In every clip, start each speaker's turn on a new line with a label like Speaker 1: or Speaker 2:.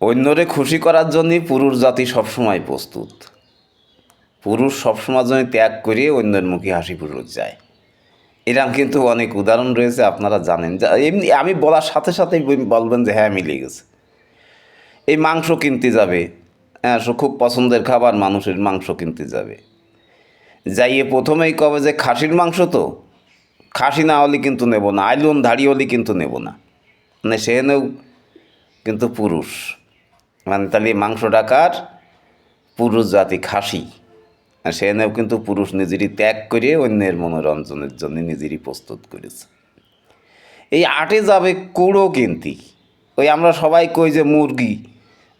Speaker 1: অন্যরে খুশি করার জন্যই পুরুষ জাতি সবসময় প্রস্তুত। পুরুষ সবসময় জন্য ত্যাগ করে অন্যের মুখে হাসি পুরুষ যায়। এরকম কিন্তু অনেক উদাহরণ রয়েছে, আপনারা জানেন। এমনি আমি বলার সাথে সাথেই বলবেন যে হ্যাঁ মিলে গেছে। এই মাংস কিনতে যাবে হ্যাঁ সে খুব পছন্দের খাবার, মানুষের মাংস কিনতে যাবে। যাইয়ে প্রথমেই কবে যে খাসির মাংস তো, খাসি না হলে কিন্তু নেব না, আইলন ধাড়ি হলে কিন্তু নেব না। মানে সেখানেও কিন্তু পুরুষ। মানে তাহলে মাংস ডাকার পুরুষ জাতি খাসি। আর কিন্তু পুরুষ নিজেরই ত্যাগ করে অন্যের মনোরঞ্জনের জন্য নিজেরই প্রস্তুত করেছে। এই আটে যাবে কুড়ো কিনতি। ওই আমরা সবাই কই যে মুরগি,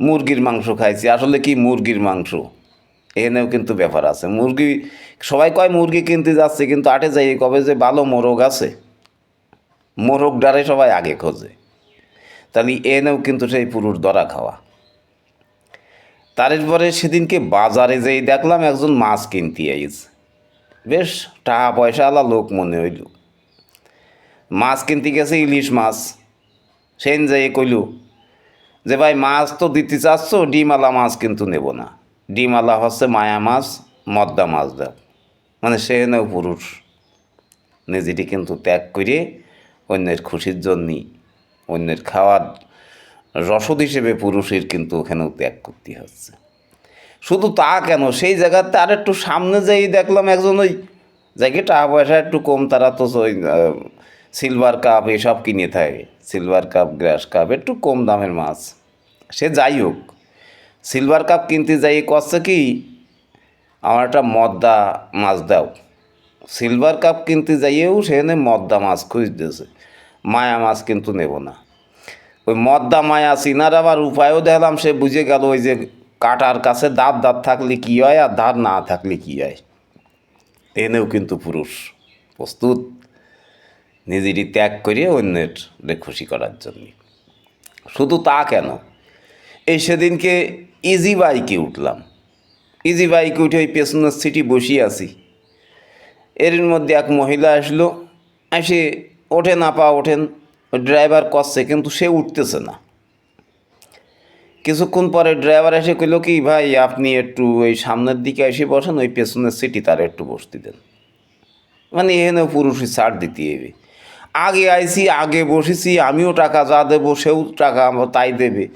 Speaker 1: মুরগির মাংস খাইছি। আসলে কি মুরগির মাংস? এখানেও কিন্তু ব্যাপার আছে। মুরগি, সবাই কয় মুরগি কিনতে যাচ্ছে, কিন্তু আটে যাই কবে যে ভালো মোরগ আছে। মোরগ ডারে সবাই আগে খোঁজে। তাহলে এনেও কিন্তু সেই পুরুষ দরা খাওয়া। তারপরে সেদিনকে বাজারে যেই দেখলাম একজন মাছ কিনতে আইস বেশ টাকা পয়সা আলা লোক মনে হইল। মাছ কিনতে গেছে ইলিশ মাছ। সেন যাই কইল, যে ভাই, মাছ তো দিতে চাচ্ছ ডিমালা মাছ কিন্তু নেব না। ডিমালা হচ্ছে মায়া মাছ, মদ্দা মাছ দাও। মানে সেখানেও পুরুষ। নিজেটি কিন্তু ত্যাগ করে অন্যের খুশির জন্যই, অন্যের খাওয়ার রসদ হিসেবে পুরুষের কিন্তু ওখানেও ত্যাগ করতে হচ্ছে। শুধু তা কেন? সেই জায়গাতে আর একটু সামনে যেই দেখলাম একজন ওই যাকে টাকা পয়সা একটু কম, তারা তো ওই সিলভার কাপ এসব কিনে থাকে। সিলভার কাপ গ্রাস কাপ একটু কম দামের মাছ। সে যাই হোক সিলভার কাপ কিনতে যাই করছে কি, আমার একটা মদ্দা মাছ দাও। সিলভার কাপ কিনতে যাইয়েও সেখানে মদ্দা মাছ খুঁজতেছে। মায়া মাছ কিন্তু নেব না। ওই মদ্দা মায়া চিনার আবার উপায়ও দেখলাম, সে বুঝে গেল ওই যে কাটার কাছে দাঁত দাঁত থাকলে কী হয় আর দাঁত না থাকলে কী হয়। এনেও কিন্তু পুরুষ প্রস্তুত, নিজেরই ত্যাগ করে অন্যের খুশি করার জন্য। শুধু তা কেন? এই সেদিনকে ইজি বাইকে উঠলাম। ইজি বাইকে উঠে ওই পেছনের সিটি বসিয়ে আছি এর মধ্যে এক মহিলা আসলো, এসে ওঠে না পা ওঠেন। ড্রাইভার করছে, কিন্তু সে উঠতেছে না। কিছুক্ষণ পরে ড্রাইভার এসে কইল কি, ভাই, আপনি একটু ওই সামনের দিকে এসে বসেন, ওই পেছনের সিটি তার একটু বসতে দেন। মানে এখানে পুরুষই ছাড় দিতে হবে। আগে আইছি, আগে বসেছি, আমিও টাকা যা দেবো, সেও টাকা আমার তাই দেবে।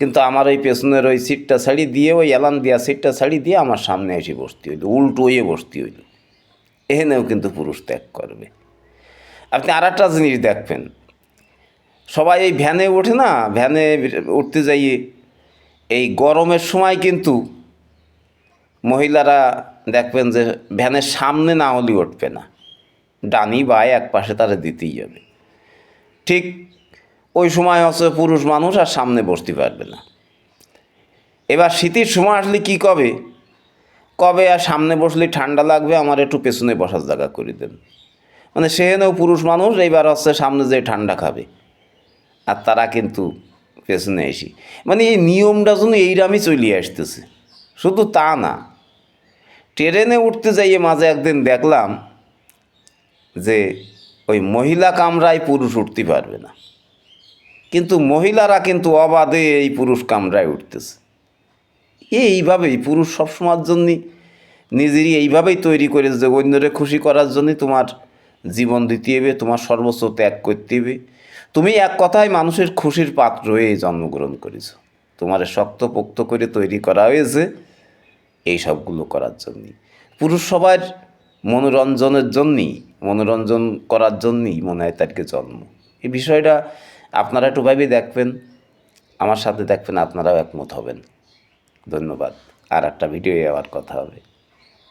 Speaker 1: কিন্তু আমার ওই পেছনের ওই সিটটা ছাড়ি দিয়ে, ওই এলান দিয়া সিটটা ছাড়ি দিয়ে আমার সামনে এসে বসতে হইল, উল্টো হয়ে বসতে হইল। এখানেও কিন্তু পুরুষ ত্যাগ করবে। আপনি আর একটা জিনিস দেখবেন সবাই এই ভ্যানে ওঠে না, ভ্যানে উঠতে যাইয়ে এই গরমের সময় কিন্তু মহিলারা দেখবেন যে ভ্যানের সামনে না হলে উঠবে না। ডানি বা এক পাশে তারা দিতেই হবে। ঠিক ওই সময় হচ্ছে পুরুষ মানুষ আর সামনে বসতে পারবে না। এবার শীতের সময় আসলে কি কবে? কবে আর সামনে বসলে ঠান্ডা লাগবে? আমার একটু পেছনে বসার জায়গা করে দেন। মানে সেখানেও পুরুষ মানুষ, এইবার হচ্ছে সামনে যে ঠান্ডা খাবে। আর তারা কিন্তু পেছনে এসি মানে এই নিয়মটা যেন এইরামই চলে আসতেছে। শুধু তা না, ট্রেনে উঠতে যাইয়ে মাঝে একদিন দেখলাম যে ওই মহিলা কামরায় পুরুষ উঠতে পারবে না। কিন্তু মহিলারা কিন্তু অবাধে এই পুরুষ কামরায় উঠতেছে। এইভাবেই পুরুষ সবসময়ের জন্যই নিজেরই এইভাবেই তৈরি করে যে অন্যরে খুশি করার জন্যই তোমার জীবন দিতে হবে, তোমার সর্বোচ্চ ত্যাগ করতে হবে। তুমি এক কথায় মানুষের খুশির পাত্র হয়ে জন্মগ্রহণ করেছ। তোমার শক্তপোক্ত করে তৈরি করা হয়েছে এই সবগুলো করার জন্যই। পুরুষ সবার মনোরঞ্জনের জন্যই, মনোরঞ্জন করার জন্যই মনে হয় তাকে জন্ম। এই বিষয়টা আপনারা একটু ভাবে দেখবেন, আমার সাথে দেখবেন, আপনারাও একমত হবেন। ধন্যবাদ। আর একটা ভিডিও আবার কথা হবে।